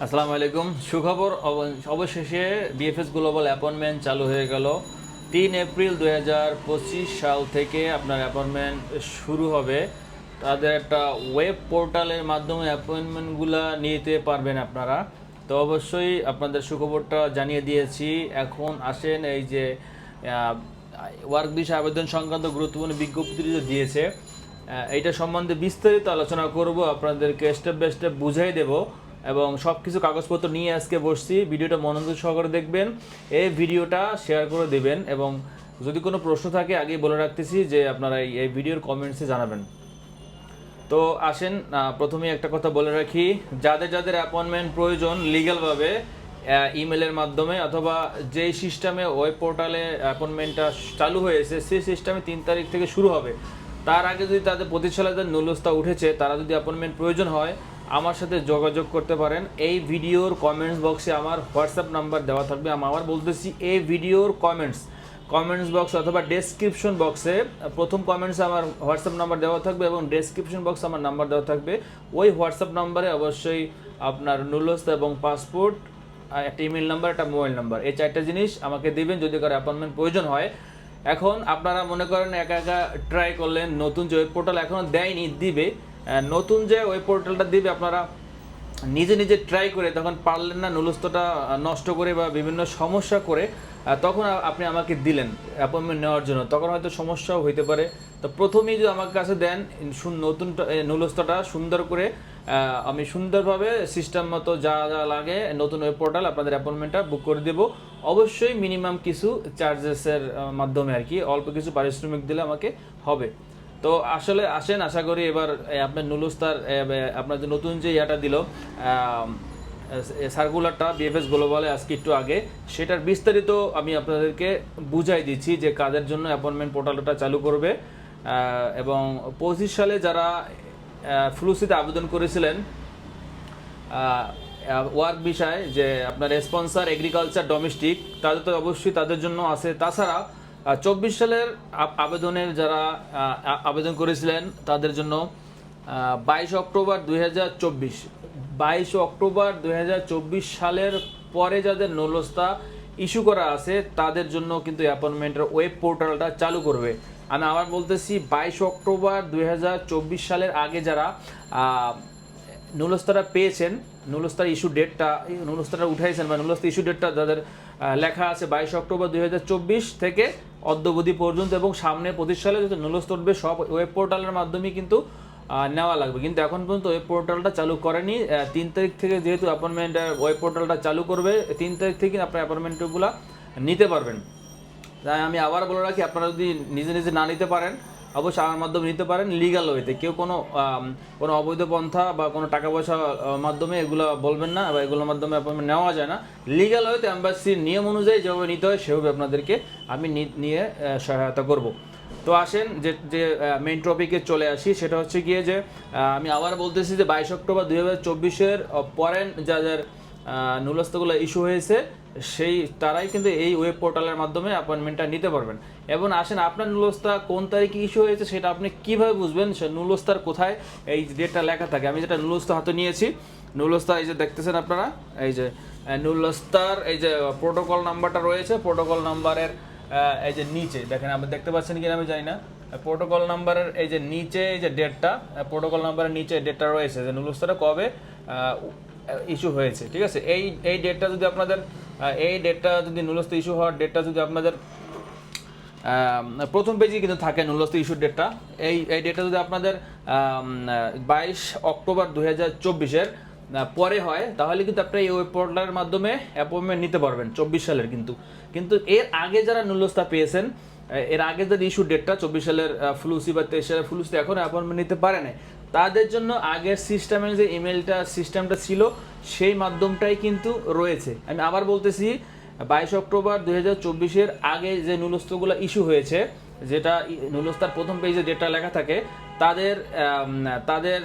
আসসালামু আলাইকুম। সুখবর অব- অবশেষে বিএফএস গ্লোবাল অ্যাপয়েন্টমেন্ট চালু হয়ে গেল। তিন এপ্রিল দু হাজার পঁচিশ সাল থেকে আপনার অ্যাপয়েন্টমেন্ট শুরু হবে। তাদের একটা ওয়েব পোর্টালের মাধ্যমে অ্যাপয়েন্টমেন্টগুলো নিতে পারবেন আপনারা। তো অবশ্যই আপনাদের সুখবরটা জানিয়ে দিয়েছি। এখন আসেন এই যে ওয়ার্ক বিষয় আবেদন সংক্রান্ত গুরুত্বপূর্ণ বিজ্ঞপ্তি দিয়েছে এইটা সম্বন্ধে বিস্তারিত আলোচনা করব। আপনাদেরকে স্টেপ বাই স্টেপ বুঝাই দেব। এবং সব কিছু কাগজপত্র নিয়ে আজকে বসছি। ভিডিওটা মনোযোগ সহকারে দেখবেন এই ভিডিওটা শেয়ার করে দেবেন এবং যদি কোনো প্রশ্ন থাকে আগেই বলে রাখতেছি যে আপনারা এই- ভিডিওর কমেন্টসে জানাবেন। তো আসেন আহ, প্রথমেই একটা কথা বলে রাখি। যাদের যাদের অ্যাপয়েন্টমেন্ট প্রয়োজন লিগ্যালভাবে ইমেলের মাধ্যমে অথবা যেই সিস্টেমে ওয়েব পোর্টালে অ্যাপয়েন্টমেন্টটা চালু হয়েছে সেই সিস্টেমে তিন তারিখ থেকে শুরু হবে। তার আগে যদি তাদের প্রতিষ্ঠানের নুলস্তা উঠেছে তারা যদি অ্যাপয়েন্টমেন্ট প্রয়োজন হয় আমার সাথে যোগাযোগ করতে পারেন। এই ভিডিওর কমেন্টস বক্সে আমার হোয়াটসঅ্যাপ নাম্বার দেওয়া থাকবে। আমি আবার বলতেছি, এই ভিডিওর কমেন্টস কমেন্টস বক্স অথবা ডেসক্রিপশন বক্সে প্রথম কমেন্টসে আমার হোয়াটসঅ্যাপ নাম্বার দেওয়া থাকবে এবং ডেসক্রিপশন বক্সে আমার নাম্বার দেওয়া থাকবে। ওই হোয়াটসঅ্যাপ নাম্বারে অবশ্যই আপনার নুলস্তা এবং পাসপোর্ট একটা ইমেল নাম্বার একটা মোবাইল নাম্বার এই চারটা জিনিস আমাকে দিবেন যদি কারও অ্যাপয়েন্টমেন্ট প্রয়োজন হয়। এখন আপনারা মনে করেন একা একা ট্রাই করলেন, নতুন যে ওয়েব পোর্টাল এখনও দেয়নি, দিবে। নতুন যে ওয়েব পোর্টালটা দিবে, আপনারা নিজে নিজে ট্রাই করে তখন পারলেন না নুলস্থটা নষ্ট করে বা বিভিন্ন সমস্যা করে তখন আপনি আমাকে দিলেন অ্যাপয়েন্টমেন্ট নেওয়ার জন্য। তখন হয়তো সমস্যাও হইতে পারে। তো প্রথমেই যদি আমার কাছে দেন নতুন নুলস্থটা সুন্দর করে আমি সুন্দরভাবে সিস্টেম মতো যা যা লাগে নতুন ওয়েব পোর্টাল আপনাদের অ্যাপয়েন্টমেন্টটা বুক করে দেবো। অবশ্যই মিনিমাম কিছু চার্জেসের মাধ্যমে আর কি, অল্প কিছু পারিশ্রমিক দিলে আমাকে হবে। তো আসলে আসেন, আশা করি এবার আপনার নুলুস্তার আপনার যে নতুন যে ইয়াটা দিল সার্কুলারটা বিএফএস গ্লোবালে আজকে একটু আগে, সেটার বিস্তারিত আমি আপনাদেরকে বুঝাই দিচ্ছি যে কাদের জন্য অ্যাপয়েন্টমেন্ট পোর্টালটা চালু করবে এবং পঁচিশ সালে যারা ফ্লুসিতে আবেদন করেছিলেন ওয়ার্ক বিষয় যে আপনার স্পন্সর এগ্রিকালচার ডোমেস্টিক, তাদের তো অবশ্যই তাদের জন্য আছে। তাছাড়া চব্বিশ সালের আব- আবেদনের যারা আবেদন করেছিলেন, তাদের জন্য বাইশ অক্টোবর দুই হাজার চব্বিশ। বাইশ অক্টোবর দু হাজার চব্বিশ সালের পরে যাদের নলস্তা ইস্যু করা আছে, তাদের জন্য কিন্তু অ্যাপয়েন্টমেন্টের ওয়েব পোর্টালটা চালু করবে। আমি আবার বলতেছি, বাইশ অক্টোবর দু হাজার চব্বিশ সালের আগে যারা নুলস্তারা পেয়েছেন নুলস্তার ইস্যু ডেটটা নুলস্তারা উঠাইছেন বা নুলস্তা ইস্যু ডেটটা আহ, লেখা আছে বাইশ অক্টোবর দুই হাজার চব্বিশ থেকে অদ্যবধি পর্যন্ত এবং সামনে পঁচিশ সালে যত নুলস্ত উঠবে সব ওয়েব পোর্টালের মাধ্যমে কিন্তু নেওয়া লাগবে। কিন্তু এখন পর্যন্ত ওয়েব পোর্টালটা চালু করেনি। তিন তারিখ থেকে যেহেতু অ্যাপয়েন্টমেন্ট ওয়েব পোর্টালটা চালু করবে তিন তারিখ থেকে আপনার অ্যাপয়েন্টমেন্টগুলো নিতে পারবেন। তাই আমি আবার বলে রাখি আপনারা যদি নিজে নিজে না নিতে পারেন অবশ্যই আমার মাধ্যমে নিতে পারেন লিগাল ওয়েতে কেউ কোনো কোনো অবৈধ পন্থা বা কোনো টাকা পয়সা মাধ্যমে এগুলো বলবেন না বা এগুলোর মাধ্যমে অ্যাপয়েন্টমেন্ট নেওয়া যায় না। লিগাল ওয়েতে অ্যাম্বাসির নিয়ম অনুযায়ী যেভাবে নিতে হয় সেভাবে আপনাদেরকে আমি নিয়ে সহায়তা করব। তো আসেন যে যে মেইন টপিকে চলে আসি, সেটা হচ্ছে গিয়ে যে আমি আবার বলতেছি যে বাইশ অক্টোবর দুই হাজার চব্বিশের পরেন যাদের নুলস্তগুলো ইস্যু হয়েছে সেই, তারাই কিন্তু এই ওয়েব পোর্টালের মাধ্যমে অ্যাপয়েন্টমেন্টটা নিতে পারবেন। এবং আসেন, আপনার নুলস্তা কোন তারিখে ইস্যু হয়েছে সেটা আপনি কীভাবে বুঝবেন? সে নুলস্তার কোথায়? এই ডেটটা লেখা থাকে। আমি যেটা নুলস্তা হাতে নিয়েছি, নুলস্তা এই যে দেখতেছেন আপনারা? এই যে নুলস্তার এই যে প্রোটোকল নাম্বারটা রয়েছে প্রোটোকল নাম্বারের এই যে নিচে। দেখেন, আপনি দেখতে পাচ্ছেন কিনা আমি জানি না। প্রোটোকল নাম্বারের এই যে নিচে এই যে ডেটটা প্রোটোকল নাম্বারের নিচে ডেটটা রয়েছে। যে নুলস্তাটা কবে ইস্যু হয়েছে। ঠিক আছে? এই এই ডেটটা যদি আপনাদের এই ডেটটা যদি নুলস্ত ইস্যু হওয়ার ডেটটা যদি আপনাদের প্রথম পেজে কিন্তু থাকে নুলস্ত ইস্যুর ডেটটা এই এই ডেটটা যদি আপনাদের বাইশ অক্টোবর দুই হাজার চব্বিশের পরে হয়, তাহলে কিন্তু আপনি এই ওয়েব পোর্টালের মাধ্যমে অ্যাপয়েন্টমেন্ট নিতে পারবেন, চব্বিশ সালের কিন্তু। কিন্তু এর আগে যারা নুলস্তা পেয়েছেন এর আগে যে ইস্যু ডেটটা চব্বিশ সালের ফ্লুসি বা তেইশ সালের ফ্লুসি এখন অ্যাপয়েন্টমেন্ট নিতে পারে না তাদের জন্য আগের সিস্টেমের যে ইমেলটা, সিস্টেমটা ছিল, সেই মাধ্যমটাই কিন্তু রয়েছে। আমি আবার বলতেছি, বাইশ অক্টোবর দুই হাজার চব্বিশের আগে যে নুলস্তগুলো ইস্যু হয়েছে, যেটা নুলস্তার প্রথম পেজে ডেটটা লেখা থাকে, তাদের তাদের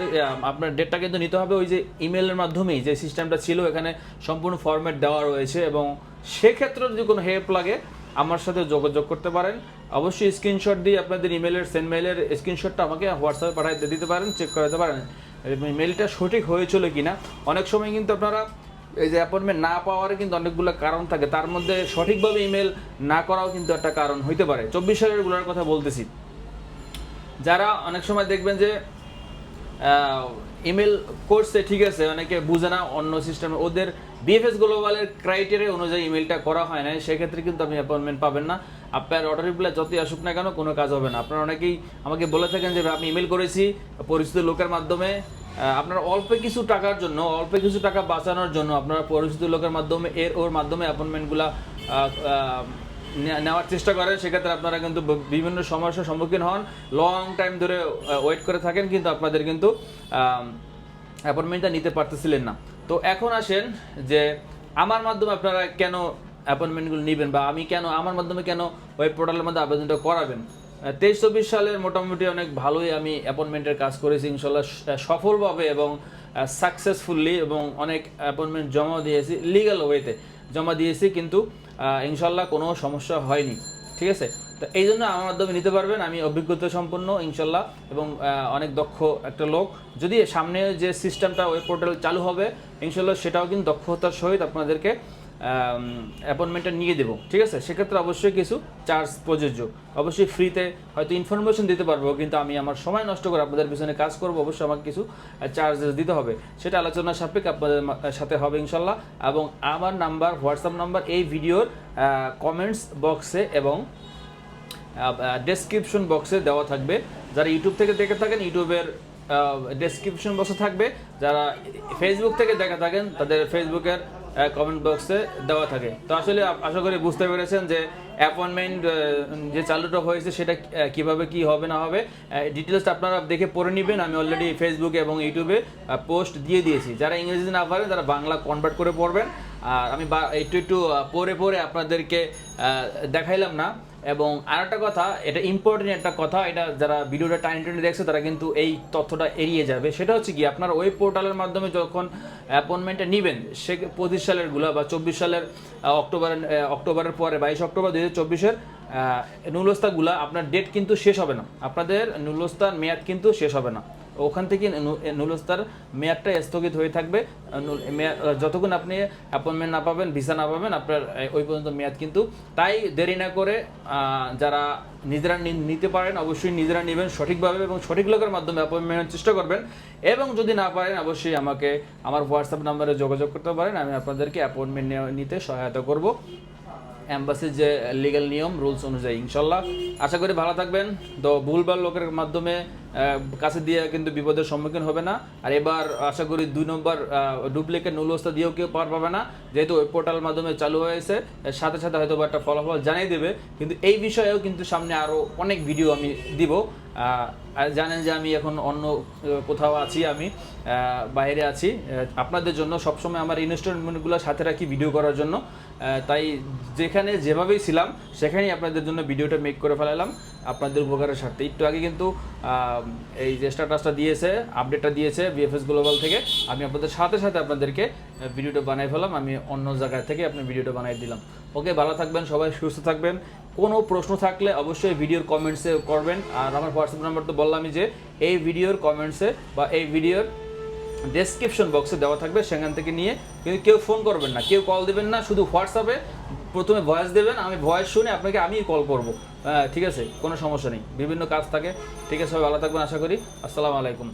আপনার ডেটটা কিন্তু নিতে হবে ওই যে ইমেলের মাধ্যমেই, যে সিস্টেমটা ছিল, এখানে সম্পূর্ণ ফরম্যাট দেওয়া রয়েছে এবং সেক্ষেত্রে যদি কোনো হেল্প লাগে, আমার সাথে যোগাযোগ করতে পারেন। অবশ্যই স্ক্রিনশট দিয়ে আপনাদের ইমেলের সেন্ড মেলের স্ক্রিনশটটা আমাকে হোয়াটসঅ্যাপে পাঠাতে দিতে পারেন চেক করাতে পারেন। মেলটা সঠিক হয়েছিল কিনা। অনেক সময় কিন্তু আপনারা এই যে অ্যাপয়েন্টমেন্ট না পাওয়ার কিন্তু অনেকগুলো কারণ থাকে। তার মধ্যে সঠিকভাবে ইমেল না করাও কিন্তু একটা কারণ হইতে পারে। চব্বিশ সালেরগুলোর কথা বলতেছি। যারা অনেক সময় দেখবেন যে ইমেল করছে, ঠিক আছে, অনেকে বুঝে না অন্য সিস্টেমে ওদের বিএফএস গ্লোবালের ক্রাইটেরিয়া অনুযায়ী ইমেলটা করা হয় না সেক্ষেত্রে কিন্তু আপনি অ্যাপয়েন্টমেন্ট পাবেন না। আপনার অর্ডার রিপ্লাই যতই আসুক না কেন, কোনো কাজ হবে না। আপনারা অনেকেই আমাকে বলে থাকেন যে আমি ইমেল করেছি পরিচিত লোকের মাধ্যমে। আপনার অল্প কিছু টাকার জন্য, অল্প কিছু টাকা বাঁচানোর জন্য আপনারা পরিচিত লোকের মাধ্যমে, এর ওর মাধ্যমে অ্যাপয়েন্টমেন্টগুলা নেওয়ার চেষ্টা করেন। সেক্ষেত্রে আপনারা কিন্তু বিভিন্ন সমস্যার সম্মুখীন হন। লং টাইম ধরে ওয়েট করে থাকেন, কিন্তু আপনাদের কিন্তু অ্যাপয়েন্টমেন্টটা নিতে পারতেছিলেন না। তো এখন আসেন যে আমার মাধ্যমে আপনারা কেন অ্যাপয়েন্টমেন্টগুলো নেবেন বা আমি কেন আমার মাধ্যমে কেন ওয়েব পোর্টালের মধ্যে আবেদনটা করাবেন? তেইশ চব্বিশ সালের মোটামুটি অনেক ভালোই আমি অ্যাপয়েন্টমেন্টের কাজ করেছি, ইনশাল্লাহ সফলভাবে এবং সাকসেসফুলি এবং অনেক অ্যাপয়েন্টমেন্ট জমা দিয়েছি লিগ্যাল ওয়েতে জমা দিয়েছি, কিন্তু ইনশাল্লাহ কোনো সমস্যা হয়নি, ঠিক আছে? তো এই জন্য আমার মাধ্যমে নিতে পারবেন। আমি অভিজ্ঞতা সম্পন্ন, ইনশাল্লাহ, এবং অনেক দক্ষ একটা লোক। যদি সামনে যে সিস্টেমটা ওয়েব পোর্টাল চালু হবে, ইনশাল্লাহ সেটাও কিন্তু দক্ষতার সহিত আপনাদেরকে অ্যাপয়েন্টমেন্টটা নিয়ে দেবো। ঠিক আছে? সেক্ষেত্রে অবশ্যই কিছু চার্জ প্রযোজ্য। অবশ্যই ফ্রিতে হয়তো ইনফরমেশন দিতে পারব, কিন্তু আমি আমার সময় নষ্ট করে আপনাদের পিছনে কাজ করব, অবশ্যই আমাকে কিছু চার্জেস দিতে হবে। সেটা আলোচনা সাপেক্ষে আপনাদের সাথে হবে, ইনশাল্লাহ। এবং আমার নাম্বার হোয়াটসঅ্যাপ নাম্বার এই ভিডিওর কমেন্টস বক্সে এবং ডেসক্রিপশন বক্সে দেওয়া থাকবে। যারা ইউটিউব থেকে দেখে থাকেন ইউটিউবের ডেসক্রিপশন বক্সে থাকবে। যারা ফেসবুক থেকে দেখে থাকেন, তাদের ফেসবুকের কমেন্ট বক্সে দেওয়া থাকে। তো আসলে আশা করি বুঝতে পেরেছেন যে অ্যাপয়েন্টমেন্ট যে চালুটা হয়েছে, সেটা কীভাবে কি হবে, না হবে। ডিটেলসটা আপনারা দেখে পড়ে নেবেন। আমি অলরেডি ফেসবুকে এবং ইউটিউবে পোস্ট দিয়ে দিয়েছি। যারা ইংরেজি না পারেন, তারা বাংলা কনভার্ট করে পড়বেন। আর আমি একটু একটু পড়ে পড়ে আপনাদেরকে দেখাইলাম না। এবং আরেকটা কথা, এটা ইম্পর্টেন্ট একটা কথা, এটা যারা ভিডিওটা টাইম টেনে দেখছে, তারা কিন্তু এই তথ্যটা এড়িয়ে যাবে। সেটা হচ্ছে কি, আপনার ওয়েব পোর্টালের মাধ্যমে যখন অ্যাপয়েন্টমেন্টটা নেবেন, সে পঁচিশ সালেরগুলা বা চব্বিশ সালের অক্টোবরের অক্টোবরের পরে, বাইশ অক্টোবর দুই হাজার চব্বিশের নুলস্তাগুলা আপনার ডেট কিন্তু শেষ হবে না। আপনাদের নুলস্তার মেয়াদ কিন্তু শেষ হবে না। ওখান থেকে নুলস্তার মেয়াদটা স্থগিত হয়ে থাকবে। যতক্ষণ আপনি অ্যাপয়েন্টমেন্ট না পাবেন ভিসা না পাবেন, আপনার ওই পর্যন্ত মেয়াদ কিন্তু। তাই দেরি না করে যারা নিজেরা নিতে পারেন, অবশ্যই নিজেরা নেবেন সঠিকভাবে এবং সঠিক লোকের মাধ্যমে অ্যাপয়েন্টমেন্টের চেষ্টা করবেন। এবং যদি না পারেন, অবশ্যই আমাকে আমার হোয়াটসঅ্যাপ নাম্বারে যোগাযোগ করতে পারেন। আমি আপনাদেরকে অ্যাপয়েন্টমেন্ট নিতে সহায়তা করব। অ্যাম্বাসির যে লিগ্যাল নিয়ম রুলস অনুযায়ী, ইনশাল্লাহ। আশা করি ভালো থাকবেন। তো ভুলভাল লোকের মাধ্যমে কাছে দিয়ে কিন্তু বিপদের সম্মুখীন হবে না। আর এবার আশা করি দুই নম্বর ডুপ্লিকেট নুলস্তা দিয়েও কেউ পার পাবে না। যেহেতু ওই পোর্টাল মাধ্যমে চালু হয়েছে সাথে সাথে হয়তো বা একটা ফলাফল জানিয়ে দেবে। কিন্তু এই বিষয়েও কিন্তু সামনে আরও অনেক ভিডিও আমি দিব। আর জানেন যে আমি এখন অন্য কোথাও আছি আমি বাইরে আছি। আপনাদের জন্য সবসময় আমার ইনস্টলমেন্টগুলো সাথে রাখি ভিডিও করার জন্য। তাই যেখানে যেভাবেই ছিলাম, সেখানেই আপনাদের জন্য ভিডিওটা মেক করে ফেলালাম। আপনাদের উপকারের স্বার্থে। একটু আগে কিন্তু এই যে স্ট্যাটাসটা দিয়েছে আপডেটটা দিয়েছে বিএফএস গ্লোবাল থেকে, আমি আপনাদের সাথে সাথে আপনাদেরকে ভিডিওটা বানাই ফেলাম আমি অন্য জায়গা থেকে আপনি ভিডিওটা বানাই দিলাম। ওকে, ভালো থাকবেন, সবাই সুস্থ থাকবেন। কোনো প্রশ্ন থাকলে অবশ্যই ভিডিওর কমেন্টসে করবেন। আর আমার হোয়াটসঅ্যাপ নাম্বার তো বললামই যে, এই ভিডিওর কমেন্টসে বা এই ভিডিওর ডেসক্রিপশন বক্সে দেওয়া থাকবে, সেখান থেকে নিয়ে কিন্তু কেউ ফোন করবেন না, কেউ কল দেবেন না, শুধু হোয়াটসঅ্যাপে প্রথমে ভয়েস দেবেন, আমি ভয়েস শুনে আপনাকে আমি কল করব। ঠিক আছে? কোনো সমস্যা নেই। বিভিন্ন কাজ থাকে। ঠিক আছে, সবাই ভালো থাকবেন, আশা করি। আসসালামু আলাইকুম।